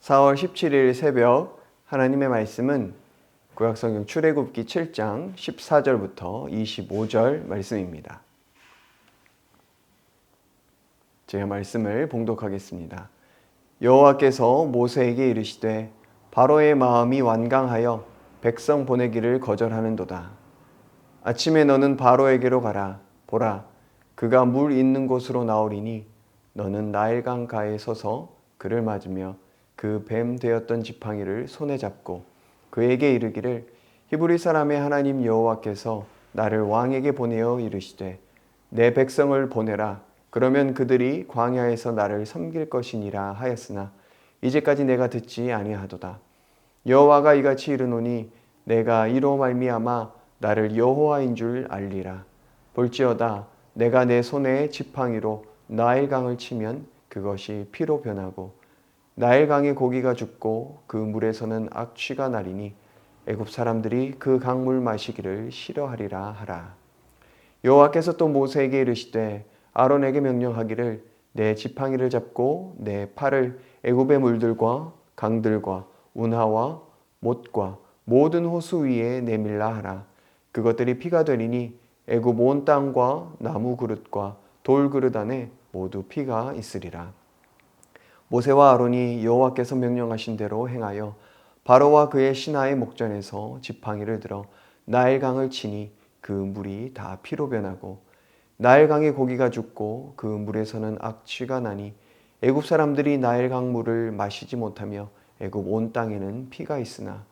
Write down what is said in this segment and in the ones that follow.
4월 17일 새벽 하나님의 말씀은 구약성경 출애굽기 7장 14절부터 25절 말씀입니다. 제가 말씀을 봉독하겠습니다. 여호와께서 모세에게 이르시되 바로의 마음이 완강하여 백성 보내기를 거절하는도다. 아침에 너는 바로에게로 가라. 보라, 그가 물 있는 곳으로 나오리니 너는 나일강 가에 서서 그를 맞으며 그 뱀 되었던 지팡이를 손에 잡고 그에게 이르기를 히브리 사람의 하나님 여호와께서 나를 왕에게 보내어 이르시되 내 백성을 보내라. 그러면 그들이 광야에서 나를 섬길 것이니라 하였으나 이제까지 내가 듣지 아니하도다. 여호와가 이같이 이르노니 내가 이로 말미암아 나를 여호와인 줄 알리라. 볼지어다 내가 내 손에 지팡이로 나일강을 치면 그것이 피로 변하고 나일강의 고기가 죽고 그 물에서는 악취가 나리니 애굽 사람들이 그 강물 마시기를 싫어하리라 하라. 여호와께서 또 모세에게 이르시되 아론에게 명령하기를 내 지팡이를 잡고 내 팔을 애굽의 물들과 강들과 운하와 못과 모든 호수 위에 내밀라 하라. 그것들이 피가 되리니 애굽 온 땅과 나무 그릇과 돌 그릇 안에 모두 피가 있으리라. 모세와 아론이 여호와께서 명령하신 대로 행하여 바로와 그의 신하의 목전에서 지팡이를 들어 나일강을 치니 그 물이 다 피로 변하고 나일강의 고기가 죽고 그 물에서는 악취가 나니 애굽 사람들이 나일강 물을 마시지 못하며 애굽 온 땅에는 피가 있으나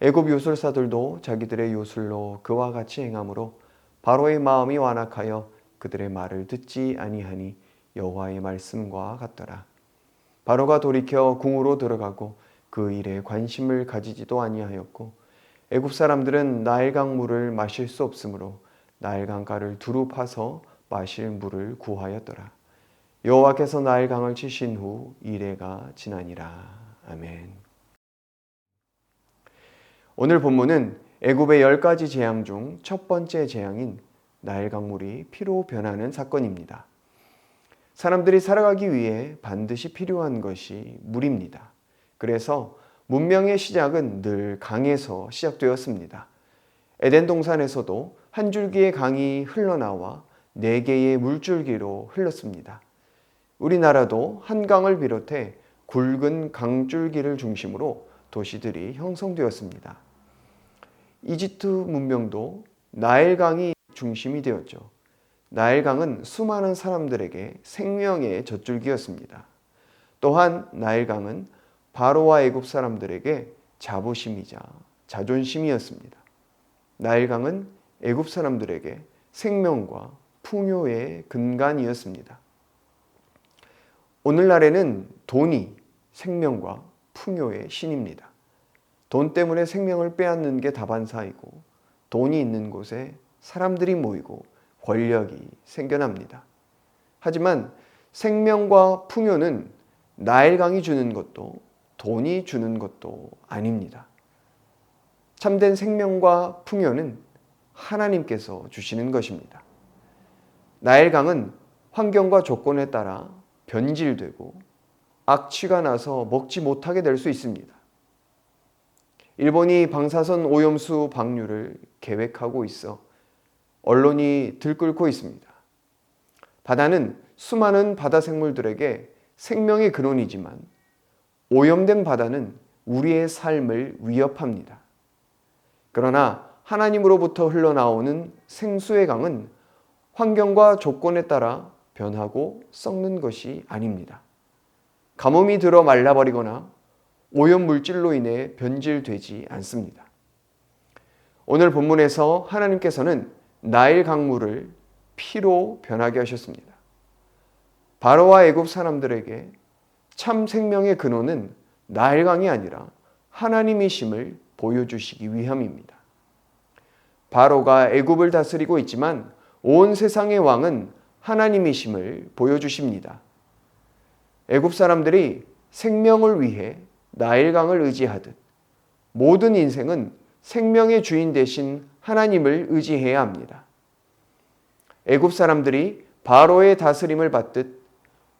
애굽 요술사들도 자기들의 요술로 그와 같이 행함으로 바로의 마음이 완악하여 그들의 말을 듣지 아니하니 여호와의 말씀과 같더라. 바로가 돌이켜 궁으로 들어가고 그 일에 관심을 가지지도 아니하였고 애굽 사람들은 나일강 물을 마실 수 없으므로 나일강가를 두루 파서 마실 물을 구하였더라. 여호와께서 나일강을 치신 후 이래가 지나니라. 아멘. 오늘 본문은 애굽의 열 가지 재앙 중 첫 번째 재앙인 나일강 물이 피로 변하는 사건입니다. 사람들이 살아가기 위해 반드시 필요한 것이 물입니다. 그래서 문명의 시작은 늘 강에서 시작되었습니다. 에덴 동산에서도 한 줄기의 강이 흘러나와 네 개의 물줄기로 흘렀습니다. 우리나라도 한강을 비롯해 굵은 강줄기를 중심으로 도시들이 형성되었습니다. 이집트 문명도 나일강이 중심이 되었죠. 나일강은 수많은 사람들에게 생명의 젖줄기였습니다. 또한 나일강은 바로와 애굽 사람들에게 자부심이자 자존심이었습니다. 나일강은 애굽 사람들에게 생명과 풍요의 근간이었습니다. 오늘날에는 돈이 생명과 풍요의 신입니다. 돈 때문에 생명을 빼앗는 게 다반사이고 돈이 있는 곳에 사람들이 모이고 권력이 생겨납니다. 하지만 생명과 풍요는 나일강이 주는 것도 돈이 주는 것도 아닙니다. 참된 생명과 풍요는 하나님께서 주시는 것입니다. 나일강은 환경과 조건에 따라 변질되고 악취가 나서 먹지 못하게 될 수 있습니다. 일본이 방사선 오염수 방류를 계획하고 있어 언론이 들끓고 있습니다. 바다는 수많은 바다 생물들에게 생명의 근원이지만 오염된 바다는 우리의 삶을 위협합니다. 그러나 하나님으로부터 흘러나오는 생수의 강은 환경과 조건에 따라 변하고 썩는 것이 아닙니다. 가뭄이 들어 말라버리거나 오염 물질로 인해 변질되지 않습니다. 오늘 본문에서 하나님께서는 나일 강물을 피로 변하게 하셨습니다. 바로와 애굽 사람들에게 참 생명의 근원은 나일강이 아니라 하나님이심을 보여주시기 위함입니다. 바로가 애굽을 다스리고 있지만 온 세상의 왕은 하나님이심을 보여주십니다. 애굽 사람들이 생명을 위해 나일강을 의지하듯 모든 인생은 생명의 주인 대신 하나님을 의지해야 합니다. 애굽 사람들이 바로의 다스림을 받듯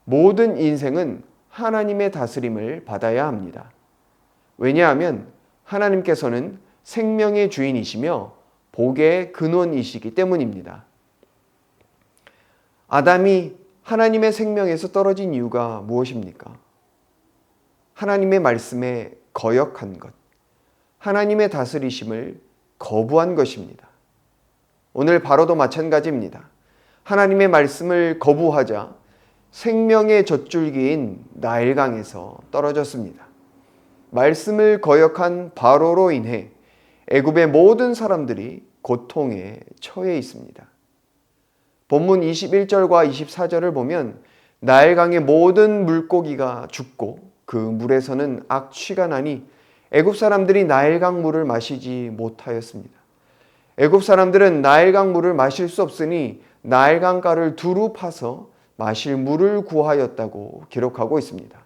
모든 인생은 하나님의 다스림을 받아야 합니다. 왜냐하면 하나님께서는 생명의 주인이시며 복의 근원이시기 때문입니다. 아담이 하나님의 생명에서 떨어진 이유가 무엇입니까? 하나님의 말씀에 거역한 것, 하나님의 다스리심을 거부한 것입니다. 오늘 바로도 마찬가지입니다. 하나님의 말씀을 거부하자 생명의 젖줄기인 나일강에서 떨어졌습니다. 말씀을 거역한 바로로 인해 애굽의 모든 사람들이 고통에 처해 있습니다. 본문 21절과 24절을 보면 나일강의 모든 물고기가 죽고 그 물에서는 악취가 나니 애굽 사람들이 나일강 물을 마시지 못하였습니다. 애굽 사람들은 나일강 물을 마실 수 없으니 나일강가를 두루 파서 마실 물을 구하였다고 기록하고 있습니다.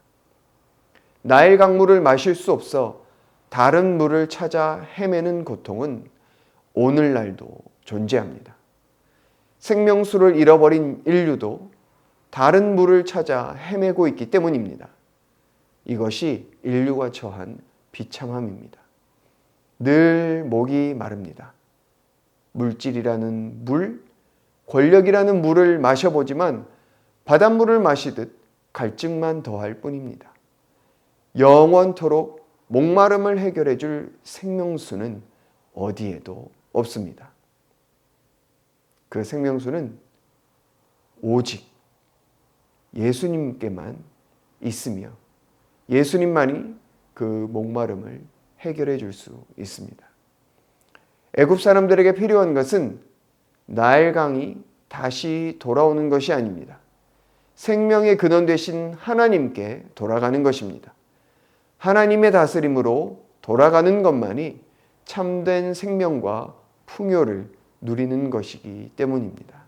나일강 물을 마실 수 없어 다른 물을 찾아 헤매는 고통은 오늘날도 존재합니다. 생명수를 잃어버린 인류도 다른 물을 찾아 헤매고 있기 때문입니다. 이것이 인류가 처한 비참함입니다. 늘 목이 마릅니다. 물질이라는 물, 권력이라는 물을 마셔보지만 바닷물을 마시듯 갈증만 더할 뿐입니다. 영원토록 목마름을 해결해 줄 생명수는 어디에도 없습니다. 그 생명수는 오직 예수님께만 있으며 예수님만이 그 목마름을 해결해 줄 수 있습니다. 애굽 사람들에게 필요한 것은 나일강이 다시 돌아오는 것이 아닙니다. 생명의 근원 되신 하나님께 돌아가는 것입니다. 하나님의 다스림으로 돌아가는 것만이 참된 생명과 풍요를 누리는 것이기 때문입니다.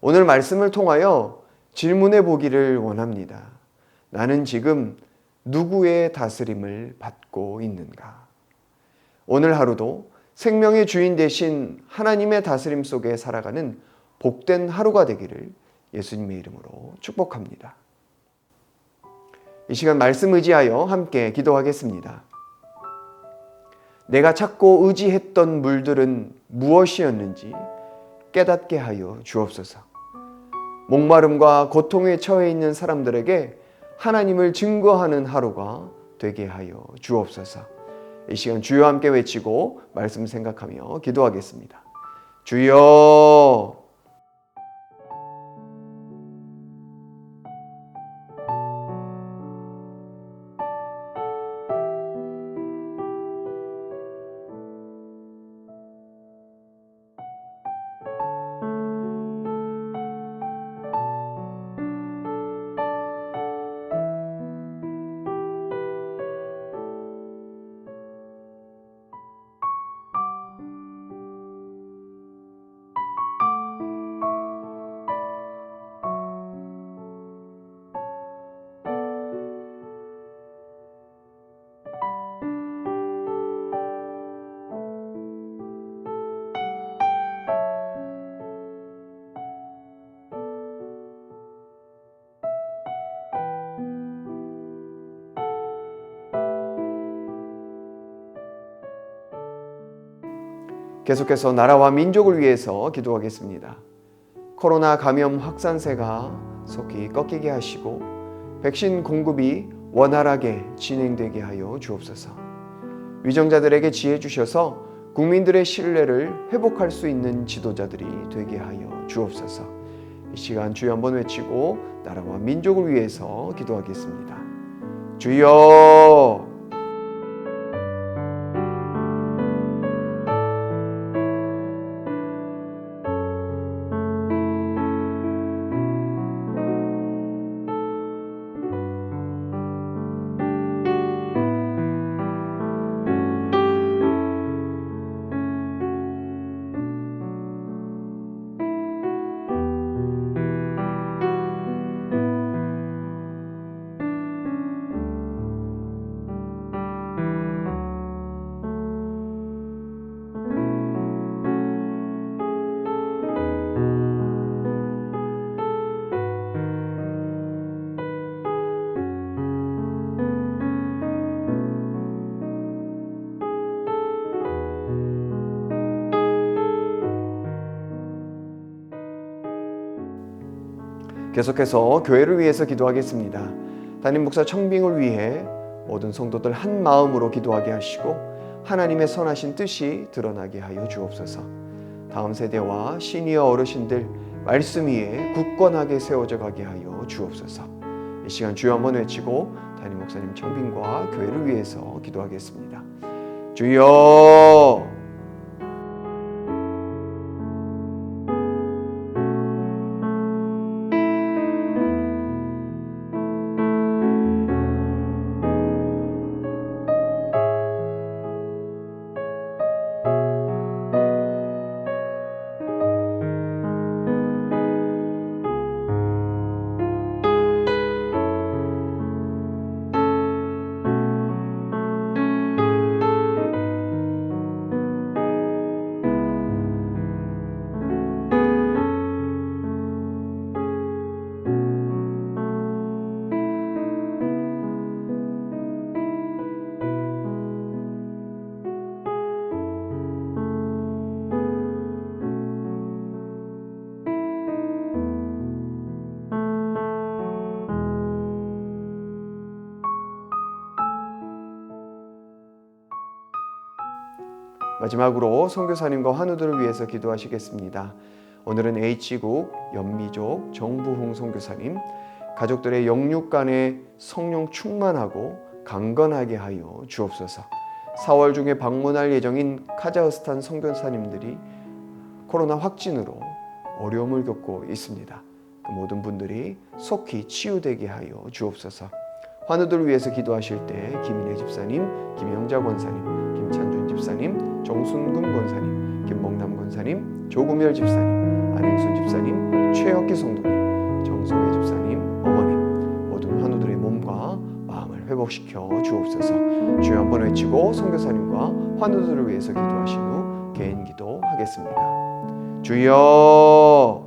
오늘 말씀을 통하여 질문해 보기를 원합니다. 나는 지금 누구의 다스림을 받고 있는가? 오늘 하루도 생명의 주인 되신 하나님의 다스림 속에 살아가는 복된 하루가 되기를 예수님의 이름으로 축복합니다. 이 시간 말씀 의지하여 함께 기도하겠습니다. 내가 찾고 의지했던 물들은 무엇이었는지 깨닫게 하여 주옵소서. 목마름과 고통에 처해 있는 사람들에게 하나님을 증거하는 하루가 되게 하여 주옵소서. 이 시간 주여 함께 외치고 말씀 생각하며 기도하겠습니다. 주여 계속해서 나라와 민족을 위해서 기도하겠습니다. 코로나 감염 확산세가 속히 꺾이게 하시고 백신 공급이 원활하게 진행되게 하여 주옵소서. 위정자들에게 지혜 주셔서 국민들의 신뢰를 회복할 수 있는 지도자들이 되게 하여 주옵소서. 이 시간 주여 한번 외치고 나라와 민족을 위해서 기도하겠습니다. 주여 계속해서 교회를 위해서 기도하겠습니다. 담임 목사 청빙을 위해 모든 성도들 한 마음으로 기도하게 하시고 하나님의 선하신 뜻이 드러나게 하여 주옵소서. 다음 세대와 시니어 어르신들 말씀 위에 굳건하게 세워져 가게 하여 주옵소서. 이 시간 주여 한번 외치고 담임 목사님 청빙과 교회를 위해서 기도하겠습니다. 주여 마지막으로 선교사님과 환우들을 위해서 기도하시겠습니다. 오늘은 H국 연미족 정부홍 선교사님 가족들의 영육 간에 성령 충만하고 강건하게 하여 주옵소서. 4월 중에 방문할 예정인 카자흐스탄 선교사님들이 코로나 확진으로 어려움을 겪고 있습니다. 그 모든 분들이 속히 치유되게 하여 주옵소서. 환우들을 위해서 기도하실 때 김인혜 집사님, 김영자 권사님, 김찬준 집사님, 정순금 권사님, 김목남 권사님, 조구멸 집사님, 안행순 집사님, 최혁기 성도님, 정성회 집사님, 어머님 모든 환우들의 몸과 마음을 회복시켜 주옵소서. 주여 한번 외치고 선교사님과 환우들을 위해서 기도하신 후 개인 기도하겠습니다. 주여